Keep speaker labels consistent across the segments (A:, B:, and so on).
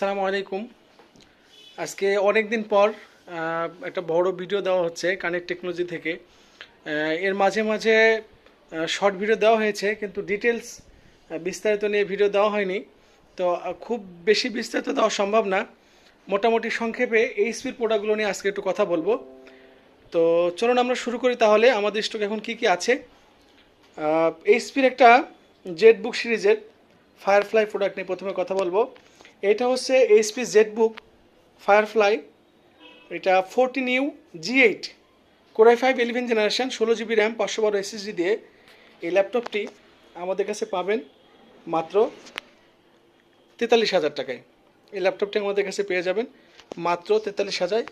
A: আসসালামু আলাইকুম আজকে অনেক দিন পর একটা বড় ভিডিও দেওয়া হচ্ছে কানেক্ট টেকনোলজি থেকে এর মাঝে মাঝে শর্ট ভিডিও দেওয়া হয়েছে কিন্তু ডিটেলস বিস্তারিত নিয়ে ভিডিও দেওয়া হয়নি তো খুব বেশি বিস্তারিত দেওয়া সম্ভব না মোটামুটি সংক্ষেপে এইচপির প্রোডাক্টগুলো নিয়ে আজকে একটু কথা বলবো তো চলুন আমরা শুরু করি তাহলে আমাদের স্টক এখন কি কি আছে এইচপির একটা জেট বুক সিরিজের ফায়ারফ্লাই প্রোডাক্ট নিয়ে প্রথমে কথা বলবো এটা হচ্ছে এইচপি জেড বুক ফায়ারফ্লাই এটা fourteen U G eight core i five eleven generation ষোলো জিবি র্যাম পাঁচশো বারো এসএসডি দিয়ে এই ল্যাপটপটি আমাদের কাছে পাবেন মাত্র তেতাল্লিশ হাজার টাকায় এই ল্যাপটপটি আমাদের কাছে পেয়ে যাবেন মাত্র তেতাল্লিশ হাজার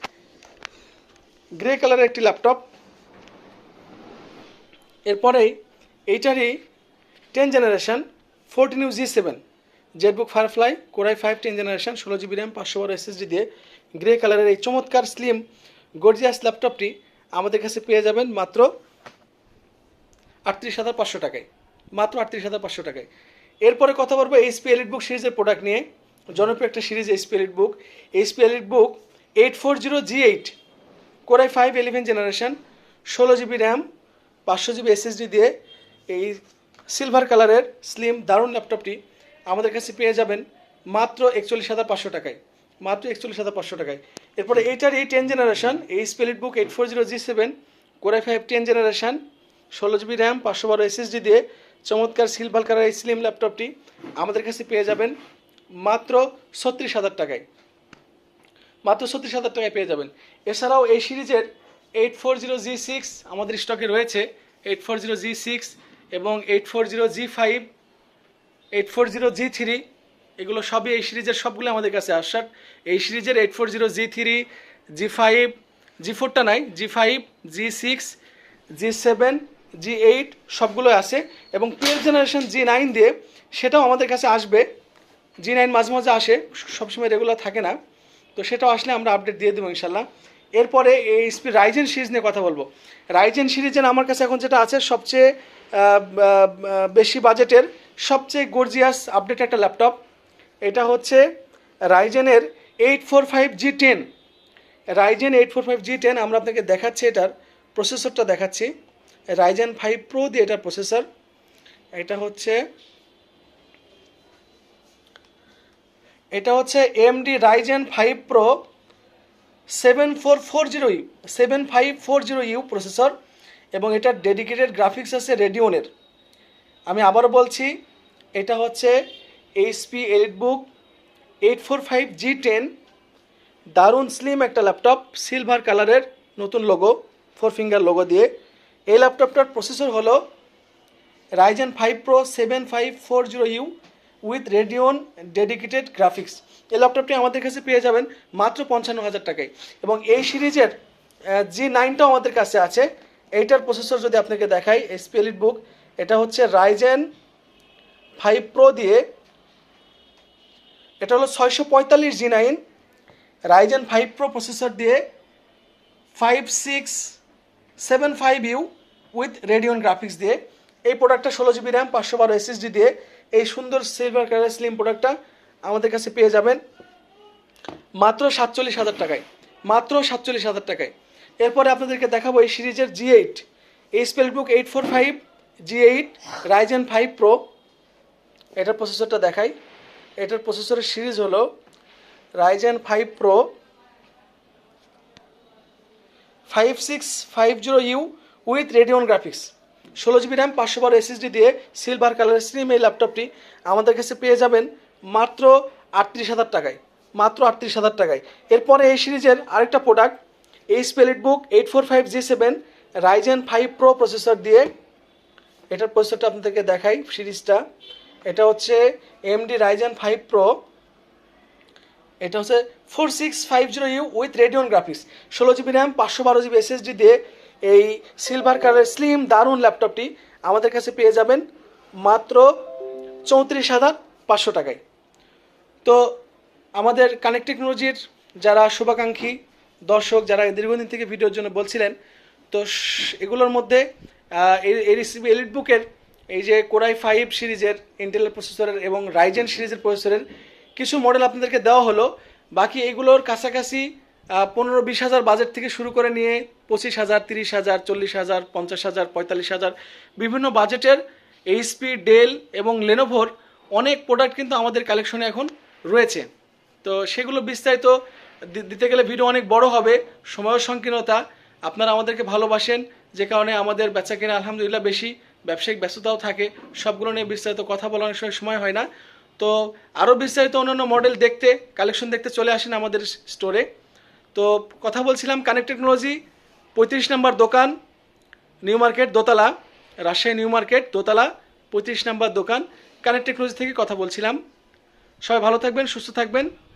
A: গ্রে কালারের একটি ল্যাপটপ এরপরেই এইটারই ten generation fourteen U G seven Z book Firefly core i five ten generation ষোলো জিবি র্যাম পাঁচশো বারো এসএসডি দিয়ে গ্রে কালারের এই চমৎকার স্লিম গর্জিয়াস ল্যাপটপটি আমাদের কাছে পেয়ে যাবেন মাত্র আটত্রিশ হাজার পাঁচশো টাকায় মাত্র আটত্রিশ হাজার পাঁচশো টাকায় এরপরে কথা বলবো এইচপি এলিট বুক সিরিজের প্রোডাক্ট নিয়ে জনপ্রিয় একটা series HP elite EliteBook HP elite বুক eight four zero G eight core i five eleven generation ষোলো জিবি র্যাম পাঁচশো জিবি এসএসডি দিয়ে এই সিলভার কালারের স্লিম দারুণ ল্যাপটপটি আমাদের কাছে পেয়ে যাবেন মাত্র একচল্লিশ হাজার পাঁচশো টাকায় মাত্র একচল্লিশ হাজার পাঁচশো টাকায় এরপরে এইটার এই টেন জেনারেশান এই স্পেলিট বুক eight four zero G seven core i five ten generation ষোলো জিবি র্যাম পাঁচশো বারো এসএসডি দিয়ে চমৎকার সিলভার কালার এই স্লিম ল্যাপটপটি আমাদের কাছে পেয়ে যাবেন মাত্র ছত্রিশ হাজার টাকায় মাত্র ছত্রিশ হাজার টাকায় পেয়ে যাবেন এছাড়াও এই সিরিজের eight four zero G six আমাদের স্টকে রয়েছে eight four zero G six এবং eight four zero G five eight four zero G three এগুলো সবই এই সিরিজের সবগুলো আমাদের কাছে আসার এই সিরিজের eight four zero G three G five G ফোরটা নাই G five G six G seven G eight সবগুলো আছে এবং টুয়েলভ জেনারেশন জি নাইন দিয়ে সেটাও আমাদের কাছে আসবে জি নাইন মাঝে মাঝে আসে সবসময় রেগুলার থাকে না তো সেটাও আসলে আমরা আপডেট দিয়ে দেবো ইনশাল্লাহ এরপরে এই স্পি রাইজেন সিরিজ নিয়ে কথা বলবো রাইজেন সিরিজের আমার কাছে এখন যেটা আছে সবচেয়ে বেশি বাজেটের সবচেয়ে গর্জিয়াস আপডেট একটা ল্যাপটপ এটা হচ্ছে রাইজেনের eight four five G ten Ryzen eight four five G ten আমরা আপনাকে দেখাচ্ছি এটার প্রসেসরটা দেখাচ্ছি রাইজেন ফাইভ প্রো দিয়ে এটার প্রসেসর এটা হচ্ছে এটা হচ্ছে AMD Ryzen five pro seven four four zero U seven five four zero U processor এবং এটার ডেডিকেটেড গ্রাফিক্স আছে রেডিওনের আমি আবারও বলছি এটা হচ্ছে এইচপি এলিট বুক eight four five G ten দারুণ স্লিম একটা ল্যাপটপ সিলভার কালারের নতুন লোগো ফোর ফিঙ্গার লোগো দিয়ে এই ল্যাপটপটার প্রসেসর হলো Ryzen five pro seven five four zero U with Radeon dedicated graphics এই ল্যাপটপটি আমাদের কাছে পেয়ে যাবেন মাত্র পঞ্চান্ন হাজার টাকায় এবং এই সিরিজের জি নাইনটাও আমাদের কাছে আছে এইটার প্রসেসর যদি আপনাকে দেখাই স্পেলিট বুক এটা হচ্ছে রাইজেন ফাইভ প্রো দিয়ে এটা হলো ছয়শো পঁয়তাল্লিশ G nine Ryzen five pro processor দিয়ে five six seven five U with Radeon graphics দিয়ে এই প্রোডাক্টটা ষোলো জিবি র্যাম পাঁচশো বারো এসএসডি দিয়ে এই সুন্দর সিলভার কালার স্লিম প্রোডাক্টটা আমাদের কাছে পেয়ে যাবেন মাত্র সাতচল্লিশ হাজার টাকায় মাত্র সাতচল্লিশ হাজার টাকায় এরপরে আপনাদেরকে দেখাবো এই সিরিজের জি এইট এই স্পেলবুক eight four five G eight Ryzen five pro এটার প্রসেসরটা দেখাই এটার প্রসেসরের সিরিজ হলো Ryzen five pro five six five zero U with Radeon graphics ষোলো জিবি র্যাম পাঁচশো বারো এসএসডি দিয়ে সিলভার কালার স্লিম এই ল্যাপটপটি আমাদের কাছে পেয়ে যাবেন মাত্র আটত্রিশ হাজার টাকায় মাত্র আটত্রিশ হাজার টাকায় এরপরে এই সিরিজের আরেকটা প্রোডাক্ট এই স্পেলিট বুক eight four five G seven Ryzen five pro processor দিয়ে এটার প্রসেসরটা আপনাদেরকে দেখাই সিরিজটা এটা হচ্ছে এমডি রাইজেন ফাইভ প্রো এটা হচ্ছে four six five zero U with Radeon graphics ষোলো জিবি র্যাম পাঁচশো বারো জিবি এসএসডি দিয়ে এই সিলভার কালারের স্লিম দারুণ ল্যাপটপটি আমাদের কাছে পেয়ে যাবেন মাত্র চৌত্রিশ হাজার পাঁচশো টাকায় তো আমাদের কানেক্ট টেকনোলজির যারা শুভাকাঙ্ক্ষী দর্শক যারা দীর্ঘদিন থেকে ভিডিওর জন্য বলছিলেন তো এগুলোর মধ্যে এই রেসিপি এলিট বুকের এই যে কোরাই ফাইভ সিরিজের ইন্টেলের প্রসেসরের এবং রাইজেন সিরিজের প্রসেসরের কিছু মডেল আপনাদেরকে দেওয়া হলো বাকি এগুলোর কাছাকাছি পনেরো বিশ হাজার বাজেট থেকে শুরু করে নিয়ে পঁচিশ হাজার তিরিশ হাজার চল্লিশ হাজার পঞ্চাশ হাজার পঁয়তাল্লিশ হাজার বিভিন্ন বাজেটের এইচপি ডেল এবং লেনোভোর অনেক প্রোডাক্ট কিন্তু আমাদের কালেকশনে এখন রয়েছে তো সেগুলো বিস্তারিত দিতে গেলে ভিডিও অনেক বড় হবে সময় সংকীর্ণতা আপনারা আমাদেরকে ভালোবাসেন যে কারণে আমাদের বেচা কেনা আলহামদুলিল্লাহ বেশি ব্যবসায়িক ব্যস্ততাও থাকে সবগুলো নিয়ে বিস্তারিত কথা বলার অনেক সময় সময় হয় না তো আরও বিস্তারিত অন্যান্য মডেল দেখতে কালেকশন দেখতে চলে আসেন আমাদের স্টোরে তো কথা বলছিলাম কানেক্ট টেকনোলজি পঁয়ত্রিশ নম্বর দোকান নিউ মার্কেট দোতলা রাজশাহী নিউ মার্কেট দোতলা পঁয়ত্রিশ নম্বর দোকান কানেক্ট টেকনোলজি থেকে কথা বলছিলাম সবাই ভালো থাকবেন সুস্থ থাকবেন